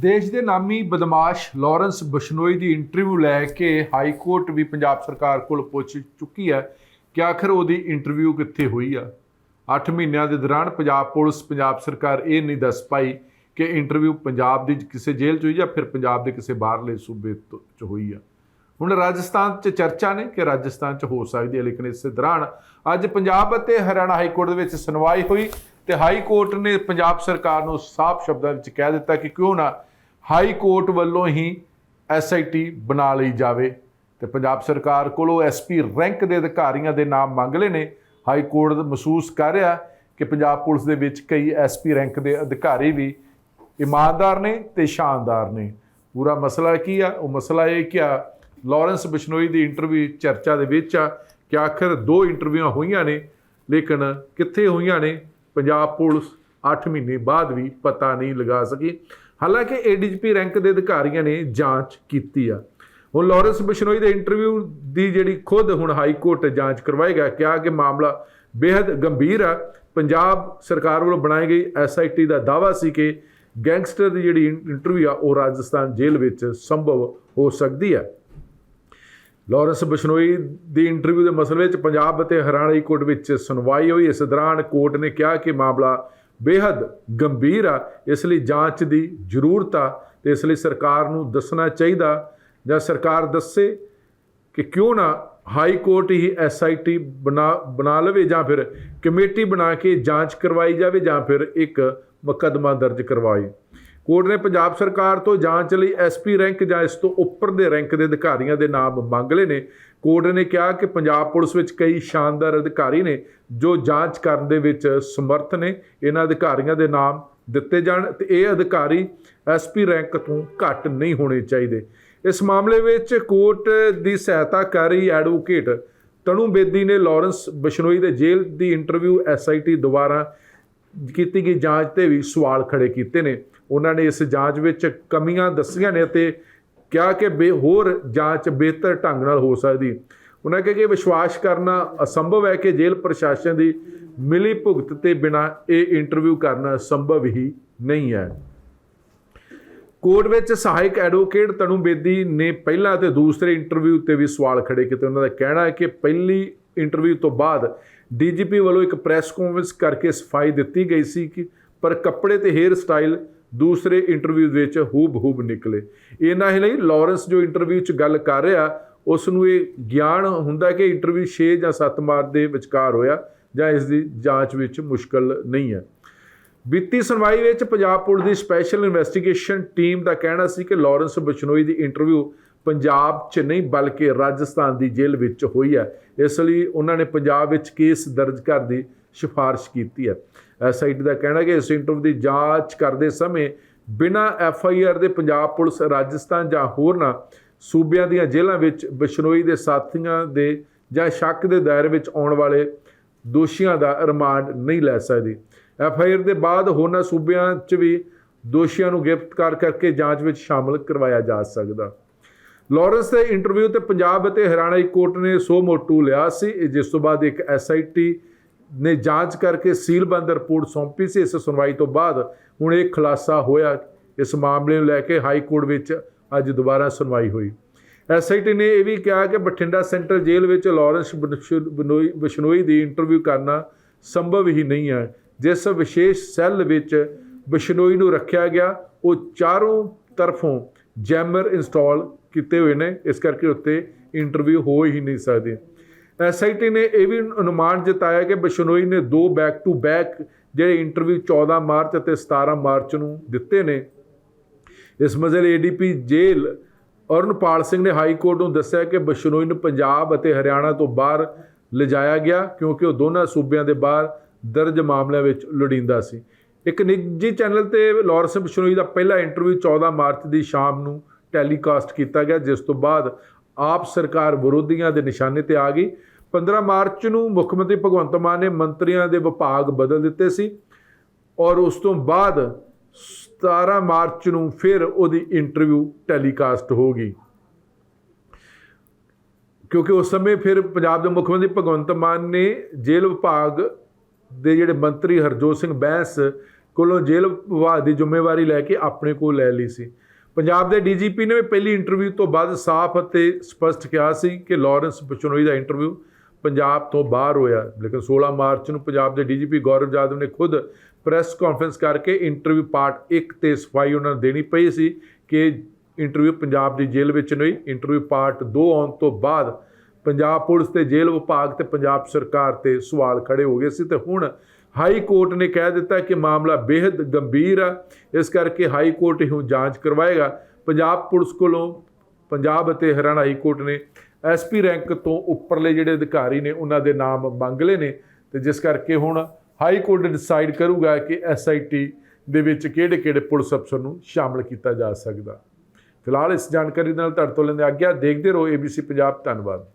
ਦੇਸ਼ ਦੇ ਨਾਮੀ ਬਦਮਾਸ਼ ਲਾਰੈਂਸ ਬਸ਼ਨੋਈ ਦੀ ਇੰਟਰਵਿਊ ਲੈ ਕੇ ਹਾਈ ਕੋਰਟ ਵੀ ਪੰਜਾਬ ਸਰਕਾਰ ਕੋਲ ਪੁੱਛ ਚੁੱਕੀ ਹੈ ਕਿ ਆਖਰ ਉਹਦੀ ਇੰਟਰਵਿਊ ਕਿੱਥੇ ਹੋਈ ਆ? 8 ਮਹੀਨਿਆਂ ਦੇ ਦੌਰਾਨ ਪੰਜਾਬ ਪੁਲਿਸ, ਪੰਜਾਬ ਸਰਕਾਰ ਇਹ ਨਹੀਂ ਦੱਸ ਪਾਈ ਕਿ ਇੰਟਰਵਿਊ ਪੰਜਾਬ ਦੀ ਕਿਸੇ ਜੇਲ੍ਹ 'ਚ ਹੋਈ ਜਾਂ ਫਿਰ ਪੰਜਾਬ ਦੇ ਕਿਸੇ ਬਾਹਰਲੇ ਸੂਬੇ ਤੋਂ- 'ਚ ਹੋਈ ਆ। ਹੁਣ ਰਾਜਸਥਾਨ 'ਚ ਚਰਚਾ ਨੇ ਕਿ ਰਾਜਸਥਾਨ 'ਚ ਹੋ ਸਕਦੀ ਹੈ, ਲੇਕਿਨ ਇਸ ਦੌਰਾਨ ਅੱਜ ਪੰਜਾਬ ਅਤੇ ਹਰਿਆਣਾ ਹਾਈ ਕੋਰਟ ਦੇ ਵਿੱਚ ਸੁਣਵਾਈ ਹੋਈ ਤੇ ਹਾਈ ਕੋਰਟ ਨੇ ਪੰਜਾਬ ਸਰਕਾਰ ਨੂੰ ਸਾਫ਼ ਸ਼ਬਦਾਂ ਵਿੱਚ ਕਹਿ ਦਿੱਤਾ ਕਿ ਕਿਉਂ ਨਾ ਹਾਈ ਕੋਰਟ ਵੱਲੋਂ ਹੀ ਐਸਆਈਟੀ ਬਣਾ ਲਈ ਜਾਵੇ ਤੇ ਪੰਜਾਬ ਸਰਕਾਰ ਕੋਲੋਂ ਐਸਪੀ ਰੈਂਕ ਦੇ ਅਧਿਕਾਰੀਆਂ ਦੇ ਨਾਮ ਮੰਗ ਲਏ ਨੇ। ਹਾਈ ਕੋਰਟ ਮਹਿਸੂਸ ਕਰ ਰਿਹਾ ਕਿ ਪੰਜਾਬ ਪੁਲਿਸ ਦੇ ਵਿੱਚ ਕਈ ਐਸਪੀ ਰੈਂਕ ਦੇ ਅਧਿਕਾਰੀ ਵੀ ਇਮਾਨਦਾਰ ਨੇ ਤੇ ਸ਼ਾਨਦਾਰ ਨੇ। ਪੂਰਾ ਮਸਲਾ ਕੀ ਆ? ਉਹ ਮਸਲਾ ਇਹ ਕਿ ਆ, ਲਾਰੈਂਸ ਬਿਸ਼ਨੋਈ ਦੀ ਇੰਟਰਵਿਊ ਚਰਚਾ ਦੇ ਵਿੱਚ ਆ ਕਿ ਆਖਰ ਦੋ ਇੰਟਰਵਿਊਆਂ ਹੋਈਆਂ ਨੇ, ਲੇਕਿਨ ਕਿੱਥੇ ਹੋਈਆਂ ਨੇ? ਪੰਜਾਬ ਪੁਲਿਸ 8 ਮਹੀਨੇ ਬਾਅਦ ਵੀ ਪਤਾ ਨਹੀਂ ਲਗਾ ਸਕੀ। ਹਾਲਾਂਕਿ ਏਡੀਜੀਪੀ ਰੈਂਕ ਦੇ ਅਧਿਕਾਰੀਆਂ ਨੇ ਜਾਂਚ ਕੀਤੀ ਆ। ਹੁਣ ਲਾਰੈਂਸ ਬਿਸ਼ਨੋਈ ਦੇ ਇੰਟਰਵਿਊ ਦੀ ਜਿਹੜੀ ਖੁਦ ਹੁਣ ਹਾਈ ਕੋਰਟ ਜਾਂਚ ਕਰਵਾਏਗਾ ਕਿਹਾ ਕਿ ਮਾਮਲਾ ਬੇहद ਗੰਭੀਰ ਆ। ਪੰਜਾਬ ਸਰਕਾਰ ਵੱਲੋਂ ਬਣਾਈ ਗਈ ਐਸਆਈਟੀ ਦਾ ਦਾਵਾ ਸੀ ਕਿ ਗੈਂਗਸਟਰ ਦੀ ਜਿਹੜੀ ਇੰਟਰਵਿਊ ਆ, ਉਹ ਰਾਜਸਥਾਨ ਜੇਲ੍ਹ ਵਿੱਚ ਸੰਭਵ ਹੋ ਸਕਦੀ ਹੈ ਲਾਰੈਂਸ ਬਿਸ਼ਨੋਈ ਦੀ ਇੰਟਰਵਿਊ ਦੇ ਮਸਲੇ ਵਿੱਚ ਪੰਜਾਬ ਅਤੇ ਹਰਿਆਣਾ ਹਾਈ ਕੋਰਟ ਵਿੱਚ ਸੁਣਵਾਈ ਹੋਈ। ਇਸ ਦੌਰਾਨ ਕੋਰਟ ਨੇ ਕਿਹਾ ਕਿ ਮਾਮਲਾ ਬੇहद ਗੰਭੀਰ ਆ, ਇਸ ਲਈ ਜਾਂਚ ਦੀ ਜ਼ਰੂਰਤ ਆ ਤੇ ਇਸ ਲਈ ਸਰਕਾਰ ਨੂੰ ਦੱਸਣਾ ਚਾਹੀਦਾ ਜਾਂ ਸਰਕਾਰ ਦੱਸੇ ਕਿ ਕਿਉਂ ਨਾ ਹਾਈ ਕੋਰਟ ਹੀ ਐਸਆਈਟੀ ਬਣਾ ਬਣਾ ਲਵੇ ਜਾਂ ਫਿਰ ਕਮੇਟੀ ਬਣਾ ਕੇ ਜਾਂਚ ਕਰਵਾਈ ਜਾਵੇ ਜਾਂ ਫਿਰ ਇੱਕ ਮੁਕੱਦਮਾ ਦਰਜ ਕਰਵਾਏ। ਕੋਰਟ ਨੇ ਪੰਜਾਬ ਸਰਕਾਰ ਤੋਂ ਜਾਂਚ ਲਈ ਐਸਪੀ ਰੈਂਕ ਜਾਂ ਇਸ ਤੋਂ ਉੱਪਰ ਦੇ ਰੈਂਕ ਦੇ ਅਧਿਕਾਰੀਆਂ ਦੇ ਨਾਮ ਮੰਗ ਲਏ ਨੇ। ਕੋਰਟ ਨੇ ਕਿਹਾ ਕਿ ਪੰਜਾਬ ਪੁਲਿਸ ਵਿੱਚ ਕਈ ਸ਼ਾਨਦਾਰ ਅਧਿਕਾਰੀ ਨੇ ਜੋ ਜਾਂਚ ਕਰਨ ਦੇ ਵਿੱਚ ਸਮਰੱਥ ਨੇ। ਇਹਨਾਂ ਅਧਿਕਾਰੀਆਂ ਦੇ ਨਾਮ ਦਿੱਤੇ ਜਾਣ ਤੇ ਇਹ ਅਧਿਕਾਰੀ ਐਸਪੀ ਰੈਂਕ ਤੋਂ ਘੱਟ ਨਹੀਂ ਹੋਣੇ ਚਾਹੀਦੇ। ਇਸ ਮਾਮਲੇ ਵਿੱਚ ਕੋਰਟ ਦੀ ਸਹਾਇਤਾ ਕਰ ਰਹੀ ਐਡਵੋਕੇਟ ਤਨੂ ਬੇਦੀ ਨੇ ਲਾਰੈਂਸ ਬਸ਼ਨੋਈ ਦੇ ਜੇਲ੍ਹ ਦੀ ਇੰਟਰਵਿਊ ਐਸਆਈਟੀ ਦੁਆਰਾ ਕੀਤੀ ਗਈ ਜਾਂਚ ਤੇ ਵੀ ਸਵਾਲ ਖੜੇ ਕੀਤੇ ਨੇ। ਉਹਨਾਂ ਨੇ ਇਸ ਜਾਂਚ ਵਿੱਚ ਕਮੀਆਂ ਦੱਸੀਆਂ ਨੇ ਤੇ ਕਿਹਾ ਕਿ ਬੇ, ਹੋਰ ਜਾਂਚ ਬਿਹਤਰ ਢੰਗ ਨਾਲ ਹੋ ਸਕਦੀ। ਉਹਨਾਂ ਕਿਹਾ ਕਿ ਵਿਸ਼ਵਾਸ ਕਰਨਾ ਅਸੰਭਵ ਹੈ ਕਿ ਜੇਲ੍ਹ ਪ੍ਰਸ਼ਾਸਨ ਦੀ ਮਿਲੀ ਭੁਗਤ ਤੇ ਬਿਨਾ ਇਹ ਇੰਟਰਵਿਊ ਕਰਨਾ ਸੰਭਵ ਹੀ ਨਹੀਂ ਹੈ। ਕੋਰਟ ਵਿੱਚ ਸਹਾਇਕ ਐਡਵੋਕੇਟ ਤਨੂ ਬੇਦੀ ਨੇ ਪਹਿਲਾ ਤੇ ਦੂਸਰੇ ਇੰਟਰਵਿਊ ਤੇ ਵੀ ਸਵਾਲ ਖੜੇ ਕੀਤੇ। ਉਹਨਾਂ ਦਾ ਕਹਿਣਾ ਹੈ ਕਿ ਪਹਿਲੀ ਇੰਟਰਵਿਊ ਤੋਂ ਬਾਅਦ ਡੀਜੀਪੀ ਵੱਲੋਂ ਇੱਕ ਪ੍ਰੈਸ ਕਾਨਫਰੰਸ ਕਰਕੇ ਸਫ਼ਾਈ ਦਿੱਤੀ ਗਈ ਸੀ ਕਿ ਪਰ ਕੱਪੜੇ ਤੇ ਹੇਅਰ ਸਟਾਈਲ ਦੂਸਰੇ ਇੰਟਰਵਿਊ ਵਿੱਚ ਹੂਬ-ਹੂਬ ਨਿਕਲੇ। ਇਹਨਾਂ ਹੀ ਨਹੀਂ, ਲਾਰੈਂਸ ਜੋ ਇੰਟਰਵਿਊ 'ਚ ਗੱਲ ਕਰ ਰਿਹਾ ਉਸ ਨੂੰ ਇਹ ਗਿਆਨ ਹੁੰਦਾ ਕਿ ਇੰਟਰਵਿਊ 6 ਜਾਂ 7 ਮਾਰਚ ਦੇ ਵਿਚਕਾਰ ਹੋਇਆ ਜਾਂ ਇਸ ਦੀ ਜਾਂਚ ਵਿੱਚ ਮੁਸ਼ਕਲ ਨਹੀਂ ਹੈ। ਵਿੱਤੀ ਸੁਣਵਾਈ ਵਿੱਚ ਪੰਜਾਬ ਪੁਲਿਸ ਦੀ ਸਪੈਸ਼ਲ ਇਨਵੈਸਟੀਗੇਸ਼ਨ ਟੀਮ ਦਾ ਕਹਿਣਾ ਸੀ ਕਿ ਲਾਰੈਂਸ ਬਚਨੋਈ ਦੀ ਇੰਟਰਵਿਊ ਪੰਜਾਬ 'ਚ ਨਹੀਂ ਬਲਕਿ ਰਾਜਸਥਾਨ ਦੀ ਜੇਲ੍ਹ ਵਿੱਚ ਹੋਈ ਹੈ। ਇਸ ਲਈ ਉਹਨਾਂ ਨੇ ਪੰਜਾਬ ਵਿੱਚ ਕੇਸ ਦਰਜ ਕਰਨ ਦੀ ਸਿਫਾਰਿਸ਼ ਕੀਤੀ ਹੈ। ਐਸਆਈਟੀ ਦਾ ਕਹਿਣਾ ਕਿ ਇਸ ਇੰਟਰਵਿਊ ਦੀ ਜਾਂਚ ਕਰਦੇ ਸਮੇਂ ਬਿਨਾਂ ਐੱਫ ਆਈ ਆਰ ਦੇ ਪੰਜਾਬ ਪੁਲਿਸ ਰਾਜਸਥਾਨ ਜਾਂ ਹੋਰਨਾਂ ਸੂਬਿਆਂ ਦੀਆਂ ਜੇਲ੍ਹਾਂ ਵਿੱਚ ਬਸ਼ਨੋਈ ਦੇ ਸਾਥੀਆਂ ਦੇ ਜਾਂ ਸ਼ੱਕ ਦੇ ਦਾਇਰੇ ਵਿੱਚ ਆਉਣ ਵਾਲੇ ਦੋਸ਼ੀਆਂ ਦਾ ਰਿਮਾਂਡ ਨਹੀਂ ਲੈ ਸਕਦੀ। ਐੱਫ ਆਈ ਆਰ ਦੇ ਬਾਅਦ ਹੋਰਨਾਂ ਸੂਬਿਆਂ 'ਚ ਵੀ ਦੋਸ਼ੀਆਂ ਨੂੰ ਗ੍ਰਿਫਤਾਰ ਕਰਕੇ ਜਾਂਚ ਵਿੱਚ ਸ਼ਾਮਲ ਕਰਵਾਇਆ ਜਾ ਸਕਦਾ। ਲਾਰੈਂਸ ਦੇ ਇੰਟਰਵਿਊ ਤੇ ਪੰਜਾਬ ਅਤੇ ਹਰਿਆਣਾ ਹਾਈ ਕੋਰਟ ਨੇ ਸੋ ਮੋਟੂ ਲਿਆ ਸੀ। ਜਿਸ ਤੋਂ ਬਾਅਦ ਇੱਕ ਐਸਆਈਟੀ ਨੇ ਜਾਂਚ ਕਰਕੇ ਸੀਲਬੰਦ ਰਿਪੋਰਟ ਸੌਂਪੀ ਸੀ। ਇਸ ਸੁਣਵਾਈ ਤੋਂ ਬਾਅਦ ਹੁਣ ਇਹ ਖੁਲਾਸਾ ਹੋਇਆ। ਇਸ ਮਾਮਲੇ ਨੂੰ ਲੈ ਕੇ ਹਾਈ ਕੋਰਟ ਵਿੱਚ ਅੱਜ ਦੁਬਾਰਾ ਸੁਣਵਾਈ ਹੋਈ। ਐਸਆਈਟੀ ਨੇ ਇਹ ਵੀ ਕਿਹਾ ਕਿ ਬਠਿੰਡਾ ਸੈਂਟਰਲ ਜੇਲ੍ਹ ਵਿੱਚ ਲਾਰੈਂਸ ਬਨਸ਼- ਬਨੋਈ ਬਿਸ਼ਨੋਈ ਦੀ ਇੰਟਰਵਿਊ ਕਰਨਾ ਸੰਭਵ ਹੀ ਨਹੀਂ ਹੈ। ਜਿਸ ਵਿਸ਼ੇਸ਼ ਸੈੱਲ ਵਿੱਚ ਬਿਸ਼ਨੋਈ ਨੂੰ ਰੱਖਿਆ ਗਿਆ, ਉਹ ਚਾਰੋਂ ਤਰਫੋਂ ਜੈਮਰ ਇੰਸਟਾਲ ਕੀਤੇ ਹੋਏ ਨੇ, ਇਸ ਕਰਕੇ ਉੱਤੇ ਇੰਟਰਵਿਊ ਹੋ ਹੀ ਨਹੀਂ ਸਕਦੀ। ਐਸਆਈਟੀ ਨੇ ਇਹ ਵੀ ਅਨੁਮਾਨ ਜਤਾਇਆ ਕਿ ਬਿਸ਼ਨੋਈ ਨੇ ਦੋ ਬੈਕ ਟੂ ਬੈਕ ਜਿਹੜੇ ਇੰਟਰਵਿਊ 14 ਮਾਰਚ ਅਤੇ 17 ਮਾਰਚ ਨੂੰ ਦਿੱਤੇ ਨੇ। ਇਸ ਮਜ਼ਲ ਏਡੀਪੀ ਜੇਲ੍ਹ ਅਰਨਪਾਲ ਸਿੰਘ ਨੇ ਹਾਈ ਕੋਰਟ ਨੂੰ ਦੱਸਿਆ ਕਿ ਬਸ਼ਨੋਈ ਨੂੰ ਪੰਜਾਬ ਅਤੇ ਹਰਿਆਣਾ ਤੋਂ ਬਾਹਰ ਲਿਜਾਇਆ ਗਿਆ ਕਿਉਂਕਿ ਉਹ ਦੋਨਾਂ ਸੂਬਿਆਂ ਦੇ ਬਾਹਰ ਦਰਜ ਮਾਮਲਿਆਂ ਵਿੱਚ ਲੋੜੀਂਦਾ ਸੀ। ਇੱਕ ਨਿੱਜੀ ਚੈਨਲ ਤੇ ਲਾਰੈਂਸ ਬਿਸ਼ਨੋਈ ਦਾ ਪਹਿਲਾ ਇੰਟਰਵਿਊ 14 ਮਾਰਚ ਦੀ ਸ਼ਾਮ ਨੂੰ ਟੈਲੀਕਾਸਟ ਕੀਤਾ ਗਿਆ, ਜਿਸ ਤੋਂ ਬਾਅਦ ਆਪ ਸਰਕਾਰ ਵਿਰੋਧੀਆਂ ਦੇ ਨਿਸ਼ਾਨੇ ਤੇ ਆ ਗਈ। 15 ਮਾਰਚ ਨੂੰ ਮੁੱਖ ਮੰਤਰੀ ਭਗਵੰਤ ਮਾਨ ਨੇ ਮੰਤਰੀਆਂ ਦੇ ਵਿਭਾਗ ਬਦਲ ਦਿੱਤੇ ਸੀ ਔਰ ਉਸ ਤੋਂ ਬਾਅਦ 17 ਮਾਰਚ ਨੂੰ ਫਿਰ ਉਹਦੀ ਇੰਟਰਵਿਊ ਟੈਲੀਕਾਸਟ ਹੋ ਗਈ। ਕਿਉਂਕਿ ਉਸ ਸਮੇਂ ਫਿਰ ਪੰਜਾਬ ਦੇ ਮੁੱਖ ਮੰਤਰੀ ਭਗਵੰਤ ਮਾਨ ਨੇ ਜੇਲ੍ਹ ਵਿਭਾਗ ਦੇ ਜਿਹੜੇ ਮੰਤਰੀ ਹਰਜੋਤ ਸਿੰਘ ਬੈਂਸ ਕੋਲੋਂ ਜੇਲ੍ਹ ਵਿਭਾਗ ਦੀ ਜ਼ਿੰਮੇਵਾਰੀ ਲੈ ਕੇ ਆਪਣੇ ਕੋਲ ਲੈ ਲਈ ਸੀ। ਪੰਜਾਬ ਦੇ ਡੀਜੀਪੀ ਨੇ ਵੀ ਪਹਿਲੀ ਇੰਟਰਵਿਊ ਤੋਂ ਬਾਅਦ ਸਾਫ਼ ਅਤੇ ਸਪਸ਼ਟ ਕਿਹਾ ਸੀ ਕਿ ਲਾਰੈਂਸ ਬਿਸ਼ਨੋਈ ਦਾ ਇੰਟਰਵਿਊ ਪੰਜਾਬ ਤੋਂ ਬਾਹਰ ਹੋਇਆ। ਲੇਕਿਨ 16 ਮਾਰਚ ਨੂੰ ਪੰਜਾਬ ਦੇ ਡੀਜੀਪੀ ਗੌਰਵ ਜਾਦਵ ਨੇ ਖੁਦ ਪ੍ਰੈਸ ਕਾਨਫਰੰਸ ਕਰਕੇ ਇੰਟਰਵਿਊ ਪਾਰਟ 1 ਤੇ ਸਫ਼ਾਈ ਉਹਨਾਂ ਨੂੰ ਦੇਣੀ ਪਈ ਸੀ ਕਿ ਇੰਟਰਵਿਊ ਪੰਜਾਬ ਦੀ ਜੇਲ੍ਹ ਵਿੱਚ ਨਹੀਂ, ਇੰਟਰਵਿਊ ਪਾਰਟ 2 ਆਉਣ ਤੋਂ ਬਾਅਦ ਪੰਜਾਬ ਪੁਲਿਸ ਤੇ ਜੇਲ੍ਹ ਵਿਭਾਗ ਤੇ ਪੰਜਾਬ ਸਰਕਾਰ ਤੇ ਸਵਾਲ ਖੜੇ ਹੋ ਗਏ ਸੀ ਤੇ ਹੁਣ ਹਾਈ ਕੋਰਟ ਨੇ ਕਹਿ ਦਿੱਤਾ ਕਿ ਮਾਮਲਾ ਬੇहद ਗੰਭੀਰ ਆ। ਇਸ ਕਰਕੇ ਹਾਈ ਕੋਰਟ ਹੀ ਜਾਂਚ ਕਰਵਾਏਗਾ। ਪੰਜਾਬ ਪੁਲਿਸ ਕੋਲੋਂ ਪੰਜਾਬ ਅਤੇ ਹਰਿਆਣਾ ਹਾਈ ਕੋਰਟ ਨੇ ਐਸਪੀ ਰੈਂਕ ਤੋਂ ਉੱਪਰਲੇ ਜਿਹੜੇ ਅਧਿਕਾਰੀ ਨੇ, ਉਹਨਾਂ ਦੇ ਨਾਮ ਮੰਗ ਲਏ ਨੇ ਤੇ ਜਿਸ ਕਰਕੇ ਹੁਣ ਹਾਈ ਕੋਰਟ ਡਿਸਾਈਡ ਕਰੂਗਾ ਕਿ ਐਸਆਈਟੀ ਦੇ ਵਿੱਚ ਕਿਹੜੇ-ਕਿਹੜੇ ਪੁਲਿਸ ਅਫਸਰ ਨੂੰ ਸ਼ਾਮਲ ਕੀਤਾ ਜਾ ਸਕਦਾ। ਫਿਲਹਾਲ ਇਸ ਜਾਣਕਾਰੀ ਨਾਲ ਤੁਹਾਡੇ ਤੋਂ ਲੈਂਦੇ ਆਗਿਆ ਦੇਖਦੇ ਰਹੋ। ABC ਪੰਜਾਬ, ਧੰਨਵਾਦ।